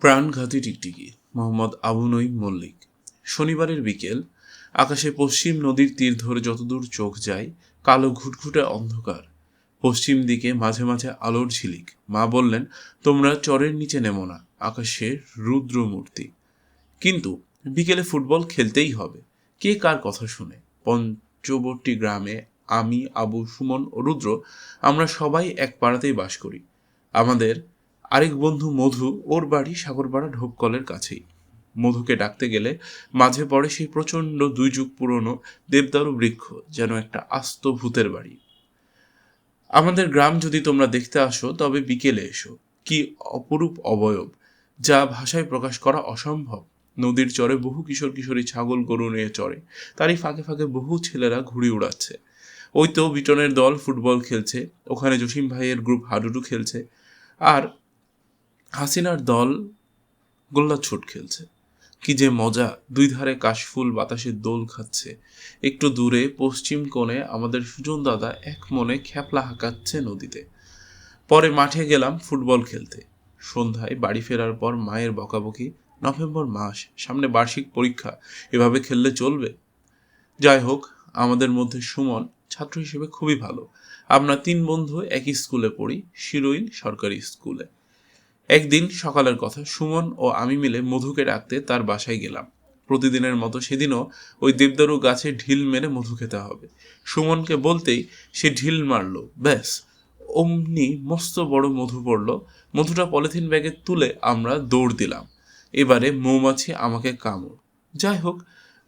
প্রাণঘাতী টিকটিকি, মোহাম্মদ আবু নঈম মল্লিক। শনিবারের বিকেল, আকাশে পশ্চিম নদীর তীর ধরে যতদূর চোখ যায়, কালো ঘুটঘুটে অন্ধকার। পশ্চিম দিকে মাঝে মাঝে আলোর ঝিলিক। মা বললেন, তোমরা চরের নিচে নেমো না, আকাশে রুদ্র মূর্তি কিন্তু বিকেলে ফুটবল খেলতেই হবে। কে কার কথা শুনে? পঞ্চবর্তী গ্রামে আমি, আবু, সুমন ও রুদ্র, আমরা সবাই এক পাড়াতেই বাস করি। আমাদের আরেক বন্ধু মধু ওর বাড়ি সাগরপাড়া ঢোপকলের কাছেই। মধুকে ডাকতে গেলে মাঝে পড়ে সেই প্রচণ্ড দুই যুগ পুরনো দেবদারু বৃক্ষ যেন একটা আস্ত ভূতের বাড়ি। আমাদের গ্রাম যদি তোমরা দেখতে আসো, তবে বিকেলে এসো। কি অপরূপ অবয়ব, যা ভাষায় প্রকাশ করা অসম্ভব। নদীর চরে বহু কিশোর কিশোরী ছাগল গরু নিয়ে চড়ে। তারই ফাঁকে ফাঁকে বহু ছেলেরা ঘুড়ি উড়াচ্ছে। ওই তো বিটনের দল ফুটবল খেলছে, ওখানে জসিম ভাইয়ের গ্রুপ হাডুডু খেলছে। আর হাসিনার দল গোল্লা ছুট খেলছে। কি যে মজা, দুই ধারে কাশফুল, বাতাসের দোল খাচ্ছে। একটু দূরে, পশ্চিম কোণে আমাদের সুজন দাদা এক মনে খ্যাপলা হাঁকাচ্ছে নদীতে। পরে মাঠে গেলাম ফুটবল খেলতে। সন্ধ্যায় বাড়ি ফেরার পর মায়ের বকাবকি, নভেম্বর মাস, সামনে বার্ষিক পরীক্ষা, এভাবে খেললে চলবে? যাই হোক, আমাদের মধ্যে সুমন ছাত্র হিসেবে খুবই ভালো। আমরা তিন বন্ধু একই স্কুলে পড়ি শিরোইল সরকারি স্কুলে। একদিন সকালের কথা সুমন ও আমি মিলে মধুকে ডাকতে তার বাসায় গেলাম। প্রতিদিনের মতো সেদিনও ওই দেবদারু গাছে ঢিল মেরে মধু খেতে হবে। সুমনকে বলতেই সে ঢিল মারলো। ব্যাস, অমনি মস্ত বড় মধু পড়ল। মধুটা পলিথিন ব্যাগে তুলে আমরা দৌড় দিলাম। এবারে মৌমাছি আমাকে কামড়। যাই হোক,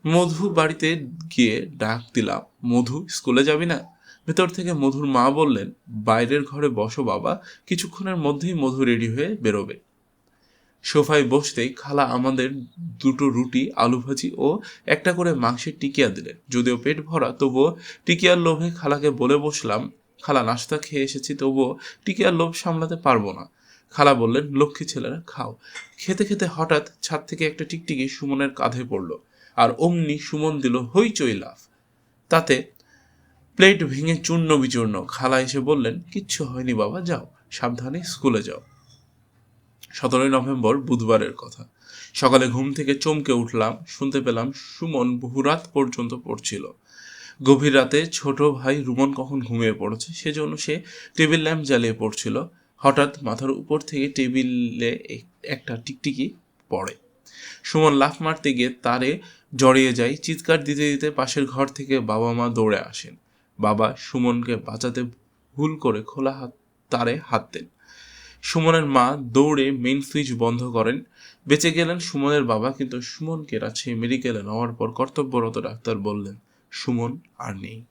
মধু বাড়িতে গিয়ে ডাক দিলাম, মধু, স্কুলে যাবি না? ভেতর থেকে মধুর মা বললেন, বাইরের ঘরে বসো বাবা, কিছুক্ষণের মধ্যেই মধু রেডি হয়ে বেরোবে। সোফায় বসতেই খালা আমাদের দুটো রুটি, আলু ভাজি ও একটা করে মাংসের টিকিয়া দিলেন। যদিও পেট ভরা, তবুও টিকিয়ার লোভে খালাকে বলে বসলাম, খালা, নাস্তা খেয়ে এসেছি, তবুও টিকিয়ার লোভ সামলাতে পারব না। খালা বললেন, লক্ষ্মী ছেলেরা, খাও। খেতে খেতে হঠাৎ ছাদ থেকে একটা টিকটিকি সুমনের কাঁধে পড়ল, আর অমনি সুমন দিল হইচই লাফ তাতে প্লেট ভেঙে চূর্ণ বিচূর্ণ। খালা এসে বললেন, কিচ্ছু হয়নি বাবা, যাও, সাবধানে স্কুলে যাও। সতেরোই নভেম্বর বুধবারের কথা। সকালে ঘুম থেকে চমকে উঠলাম, শুনতে পেলাম সুমন বহু রাত পর্যন্ত পড়ছিল। গভীর রাতে ছোট ভাই রুমন কখন ঘুমিয়ে পড়েছে সেজন্য সে টেবিল ল্যাম্প জ্বালিয়ে পড়ছিল। হঠাৎ মাথার উপর থেকে টেবিলে একটা টিকটিকি পড়ে। সুমন লাফ মারতে গিয়ে তারে জড়িয়ে যায়। চিৎকার দিতে দিতে পাশের ঘর থেকে বাবা মা দৌড়ে আসেন। বাবা সুমনকে বাঁচাতে ভুল করে খোলা হাত, তারে হাত দেন। সুমনের মা দৌড়ে মেইন সুইচ বন্ধ করেন। বেঁচে গেলেন সুমনের বাবা, কিন্তু সুমনকে রাজশাহী মেডিকেলে নেওয়ার পর কর্তব্যরত ডাক্তার বললেন, সুমন আর নেই।